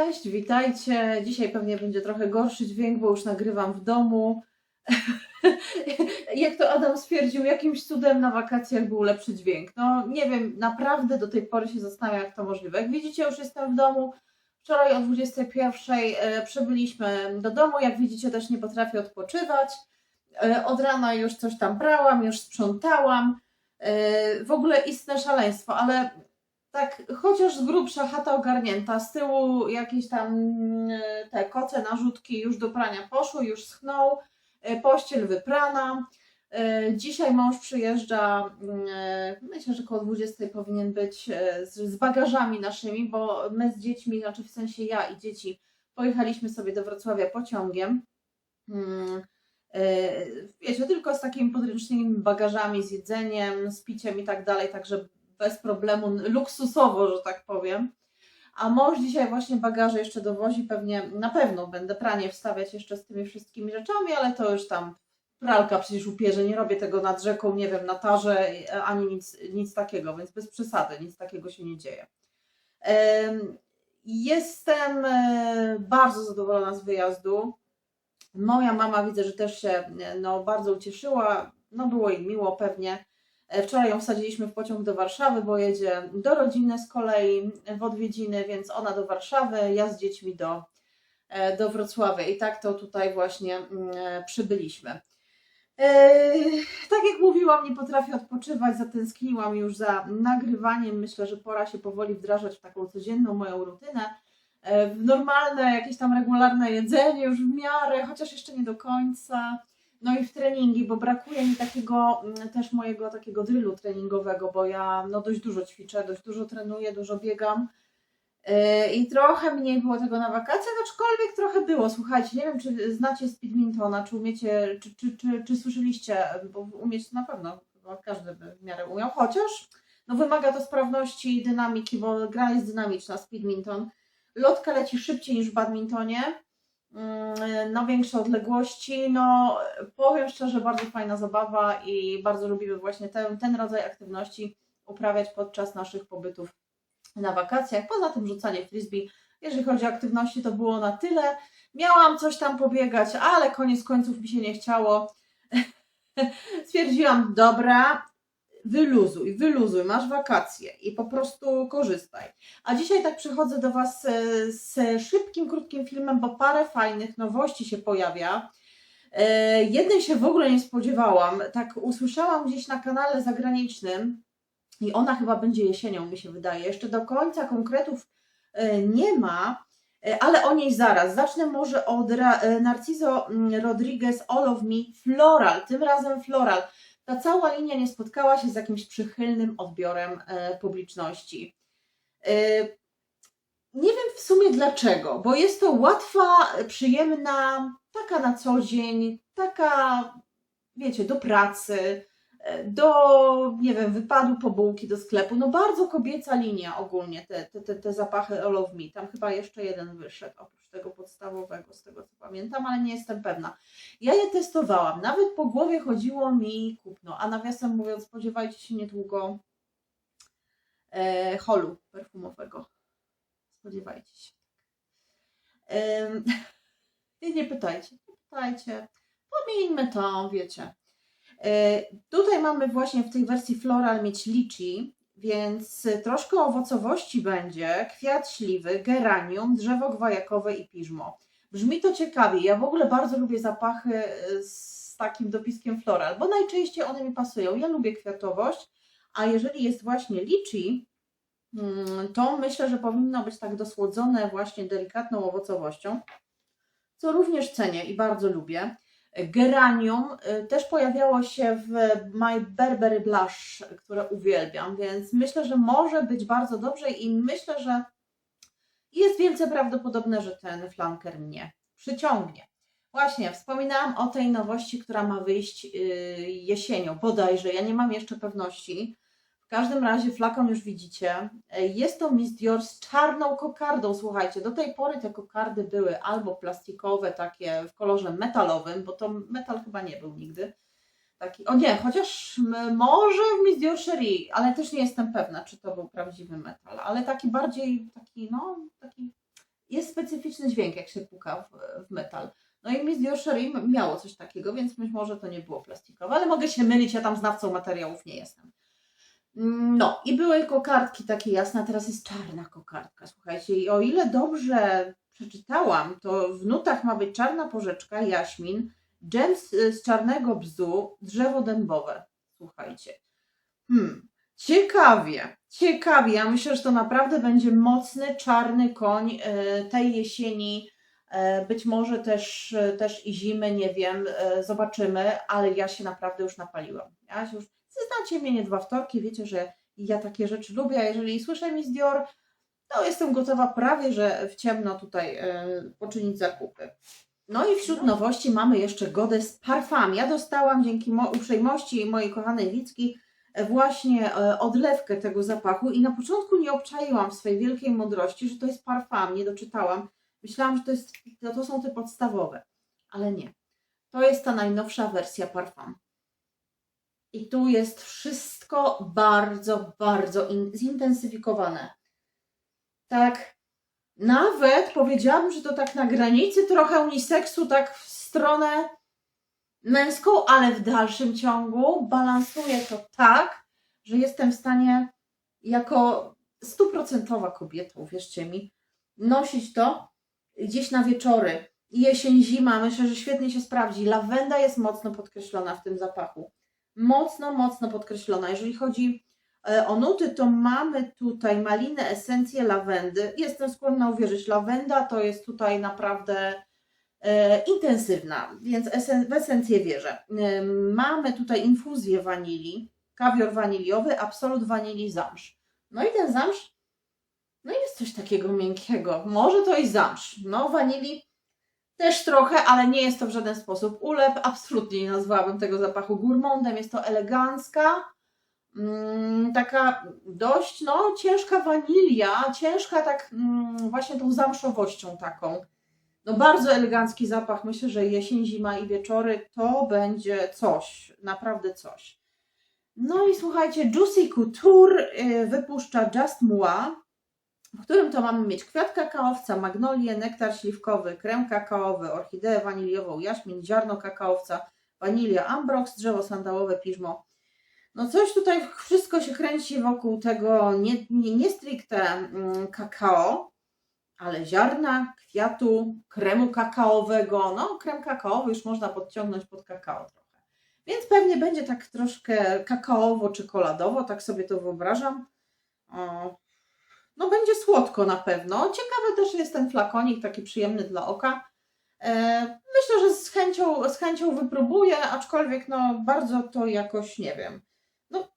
Cześć, witajcie. Dzisiaj pewnie będzie trochę gorszy dźwięk, bo już nagrywam w domu. Jak to Adam stwierdził, jakimś cudem na wakacjach był lepszy dźwięk. No nie wiem, naprawdę do tej pory się zastanawiam, jak to możliwe. Jak widzicie, już jestem w domu. Wczoraj o 21 e, przybyliśmy do domu. Jak widzicie, też nie potrafię odpoczywać. E, Od rana już coś tam brałam, już sprzątałam. E, W ogóle istne szaleństwo, ale tak, chociaż z grubsza chata ogarnięta, z tyłu jakieś tam mm, te koce, narzutki już do prania poszły, już schną, e, pościel wyprana. E, Dzisiaj mąż przyjeżdża, mm, e, myślę, że koło 20 powinien być z, bagażami naszymi, bo my z dziećmi, znaczy w sensie ja i dzieci, pojechaliśmy sobie do Wrocławia pociągiem. Mm, Wiecie, tylko z takimi podręcznymi bagażami, z jedzeniem, z piciem i tak dalej, także bez problemu, luksusowo, że tak powiem. A mąż dzisiaj właśnie bagaże jeszcze dowozi, pewnie na pewno będę pranie wstawiać jeszcze z tymi wszystkimi rzeczami, ale to już tam pralka przecież upierze, nie robię tego nad rzeką, nie wiem, na tarze, ani nic, nic takiego, więc bez przesady, nic takiego się nie dzieje. Em, Jestem e, bardzo zadowolona z wyjazdu. Moja mama widzę, że też się no, bardzo ucieszyła, no było jej miło pewnie. E, Wczoraj ją wsadziliśmy w pociąg do Warszawy, bo jedzie do rodziny z kolei w odwiedziny, więc ona do Warszawy, ja z dziećmi do, e, do Wrocławia. I tak to tutaj właśnie mm, e, przybyliśmy. Tak jak mówiłam, nie potrafię odpoczywać, zatęskniłam już za nagrywaniem. Myślę, że pora się powoli wdrażać w taką codzienną moją rutynę. W normalne, jakieś tam regularne jedzenie już w miarę, chociaż jeszcze nie do końca. No i w treningi, bo brakuje mi takiego mm, też mojego takiego drylu treningowego, bo ja no dość dużo ćwiczę, dość dużo trenuję, dużo biegam. Yy, I trochę mniej było tego na wakacjach, aczkolwiek trochę było. Słuchajcie, nie wiem, czy znacie speedmintona, czy umiecie, czy, czy, czy, czy słyszeliście, bo umieć na pewno, każdy by w miarę umiał, chociaż no wymaga to sprawności i dynamiki, bo gra jest dynamiczna, speedminton. Lotka leci szybciej niż w badmintonie, na większe odległości. No, powiem szczerze, bardzo fajna zabawa i bardzo lubimy właśnie ten, ten rodzaj aktywności uprawiać podczas naszych pobytów na wakacjach. Poza tym rzucanie frisbee, jeżeli chodzi o aktywności, to było na tyle. Miałam coś tam pobiegać, ale koniec końców mi się nie chciało. Stwierdziłam, dobra, wyluzuj, wyluzuj, masz wakacje i po prostu korzystaj. A dzisiaj tak przychodzę do Was e, z szybkim, krótkim filmem, bo parę fajnych nowości się pojawia. E, Jednej się w ogóle nie spodziewałam. Tak usłyszałam gdzieś na kanale zagranicznym i ona chyba będzie jesienią, mi się wydaje. Jeszcze do końca konkretów e, nie ma, ale o niej zaraz. Zacznę może od Narciso mm, Rodriguez All of Me Floral, tym razem Floral. Ta cała linia nie spotkała się z jakimś przychylnym odbiorem e, publiczności. E, Nie wiem w sumie dlaczego, bo jest to łatwa, przyjemna, taka na co dzień, taka, wiecie, do pracy, do, nie wiem, wypadu po bułki do sklepu. No bardzo kobieca linia ogólnie, te, te, te, te zapachy All of Me. Tam chyba jeszcze jeden wyszedł, oprócz tego podstawowego, z tego co pamiętam, ale nie jestem pewna. Ja je testowałam, nawet po głowie chodziło mi kupno, a nawiasem mówiąc, spodziewajcie się niedługo e, holu perfumowego. Spodziewajcie się. I nie pytajcie, nie pytajcie. Pomijmy to, wiecie. E, Tutaj mamy właśnie w tej wersji floral mieć liczy, więc troszkę owocowości będzie, kwiat śliwy, geranium, drzewo gwajakowe i piżmo. Brzmi to ciekawie. Ja w ogóle bardzo lubię zapachy e, z takim dopiskiem floral, bo najczęściej one mi pasują. Ja lubię kwiatowość, a jeżeli jest właśnie liczy, mm, to myślę, że powinno być tak dosłodzone właśnie delikatną owocowością, co również cenię i bardzo lubię. Geranium y, też pojawiało się w My Burberry Blush, które uwielbiam, więc myślę, że może być bardzo dobrze i myślę, że jest wielce prawdopodobne, że ten flanker mnie przyciągnie. Właśnie, wspominałam o tej nowości, która ma wyjść y, jesienią, bodajże, ja nie mam jeszcze pewności. W każdym razie flakon już widzicie. E, Jest to Miss Dior z czarną kokardą. Słuchajcie, do tej pory te kokardy były albo plastikowe, takie w kolorze metalowym, bo to metal chyba nie był nigdy. Taki, o nie, chociaż może w Miss Dior Cherie, ale też nie jestem pewna, czy to był prawdziwy metal, ale taki bardziej, taki, no, taki jest specyficzny dźwięk, jak się puka w, w metal. No i Miss Dior Cherie miało coś takiego, więc być może to nie było plastikowe, ale mogę się mylić, ja tam znawcą materiałów nie jestem. Mm, No i były kokardki takie jasne, a teraz jest czarna kokardka, słuchajcie. I o ile dobrze przeczytałam, to w nutach ma być czarna porzeczka, jaśmin, dżem z, z czarnego bzu, drzewo dębowe. Słuchajcie. Hmm. Ciekawie, ciekawie. Ja myślę, że to naprawdę będzie mocny, czarny koń e, tej jesieni. E, Być może też, też i zimy, nie wiem, zobaczymy, ale ja się naprawdę już napaliłam. Ja już, znacie mnie nie dwa wtorki, wiecie, że ja takie rzeczy lubię, a jeżeli słyszę Miss Dior, to jestem gotowa prawie, że w ciemno tutaj e, poczynić zakupy. No i wśród nowości mamy jeszcze Goddess Parfum. Ja dostałam dzięki mo- uprzejmości mojej kochanej Wicki e, właśnie e, odlewkę tego zapachu i na początku nie obczaiłam w swojej wielkiej mądrości, że to jest parfum, nie doczytałam. Myślałam, że to, jest, to, to są te podstawowe, ale nie. To jest ta najnowsza wersja parfum. I tu jest wszystko bardzo, bardzo in, zintensyfikowane. Tak, nawet powiedziałabym, że to tak na granicy trochę uniseksu, tak w stronę męską, ale w dalszym ciągu balansuje to tak, że jestem w stanie jako stuprocentowa kobieta, uwierzcie mi, nosić to gdzieś na wieczory. Jesień, zima, myślę, że świetnie się sprawdzi. Lawenda jest mocno podkreślona w tym zapachu. Mocno, mocno podkreślona. Jeżeli chodzi e, o nuty, to mamy tutaj malinę, esencję lawendy. Jestem skłonna uwierzyć, lawenda to jest tutaj naprawdę e, intensywna, więc esen, w esencję wierzę. E, mamy tutaj infuzję wanilii, kawior waniliowy, absolut wanilii zamsz. No i ten zamsz, no jest coś takiego miękkiego. Może to i zamsz. No wanilii też trochę, ale nie jest to w żaden sposób ulep. Absolutnie nie nazwałabym tego zapachu gourmandem. Jest to elegancka, mm, taka dość no, ciężka wanilia, ciężka tak mm, właśnie tą zamszowością taką. No bardzo elegancki zapach. Myślę, że jesień, zima i wieczory to będzie coś, naprawdę coś. No i słuchajcie, Juicy Couture y, wypuszcza Just Moi, w którym to mamy mieć kwiat kakaowca, magnolię, nektar śliwkowy, krem kakaowy, orchideę waniliową, jaśmin, ziarno kakaowca, wanilia, ambrox, drzewo sandałowe, piżmo. No coś tutaj wszystko się kręci wokół tego nie, nie, nie stricte mm, kakao, ale ziarna, kwiatu, kremu kakaowego. No krem kakaowy już można podciągnąć pod kakao trochę. Więc pewnie będzie tak troszkę kakaowo-czekoladowo, tak sobie to wyobrażam. No będzie słodko na pewno. Ciekawy też jest ten flakonik, taki przyjemny dla oka. E, myślę, że z chęcią, z chęcią wypróbuję, aczkolwiek no bardzo to jakoś nie wiem. No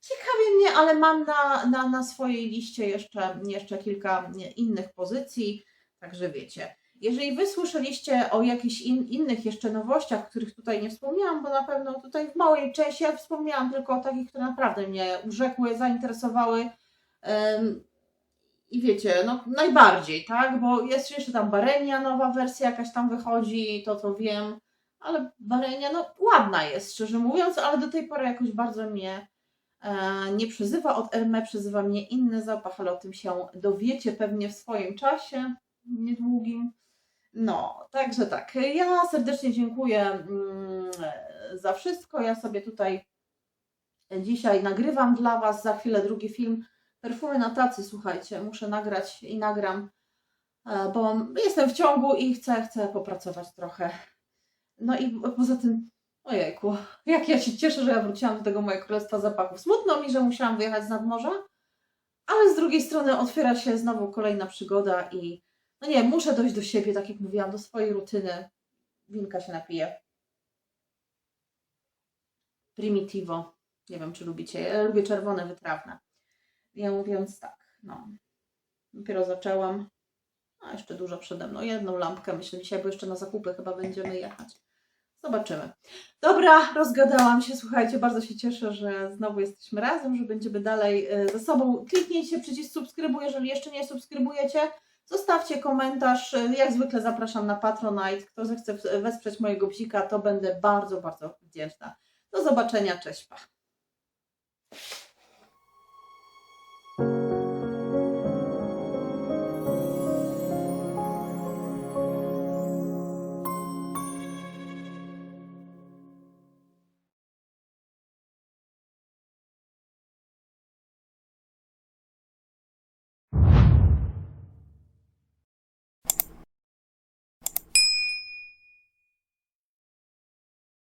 ciekawie mnie, ale mam na, na, na swojej liście jeszcze, jeszcze kilka innych pozycji, także wiecie. Jeżeli Wy słyszeliście o jakichś in, innych jeszcze nowościach, których tutaj nie wspomniałam, bo na pewno tutaj w małej części ja wspomniałam tylko o takich, które naprawdę mnie urzekły, zainteresowały. I wiecie, no najbardziej, tak? Bo jest jeszcze tam Barenia, nowa wersja jakaś tam wychodzi, to to wiem, ale Barenia, no ładna jest, szczerze mówiąc, ale do tej pory jakoś bardzo mnie e, nie przyzywa. Od Hermé przyzywa mnie inny zapach, ale o tym się dowiecie pewnie w swoim czasie, niedługim. No, także tak. Ja serdecznie dziękuję mm, za wszystko. Ja sobie tutaj dzisiaj nagrywam dla Was, za chwilę drugi film Perfumy na tacy, słuchajcie, muszę nagrać i nagram, e, bo jestem w ciągu i chcę, chcę popracować trochę. No i poza tym, ojejku, jak ja się cieszę, że ja wróciłam do tego mojego królestwa zapachów. Smutno mi, że musiałam wyjechać z nadmorza, ale z drugiej strony otwiera się znowu kolejna przygoda i no nie, muszę dojść do siebie, tak jak mówiłam, do swojej rutyny. Winka się napije. Primitivo. Nie wiem, czy lubicie. Ja lubię czerwone, wytrawne. Ja mówiąc tak, no. Dopiero zaczęłam. A jeszcze dużo przede mną. Jedną lampkę myślę dzisiaj, bo jeszcze na zakupy chyba będziemy jechać. Zobaczymy. Dobra, rozgadałam się. Słuchajcie, bardzo się cieszę, że znowu jesteśmy razem, że będziemy dalej e, ze sobą. Kliknijcie przycisk subskrybuj, jeżeli jeszcze nie subskrybujecie. Zostawcie komentarz. Jak zwykle zapraszam na Patronite. Kto zechce wesprzeć mojego psika, to będę bardzo, bardzo wdzięczna. Do zobaczenia. Cześć. Pa.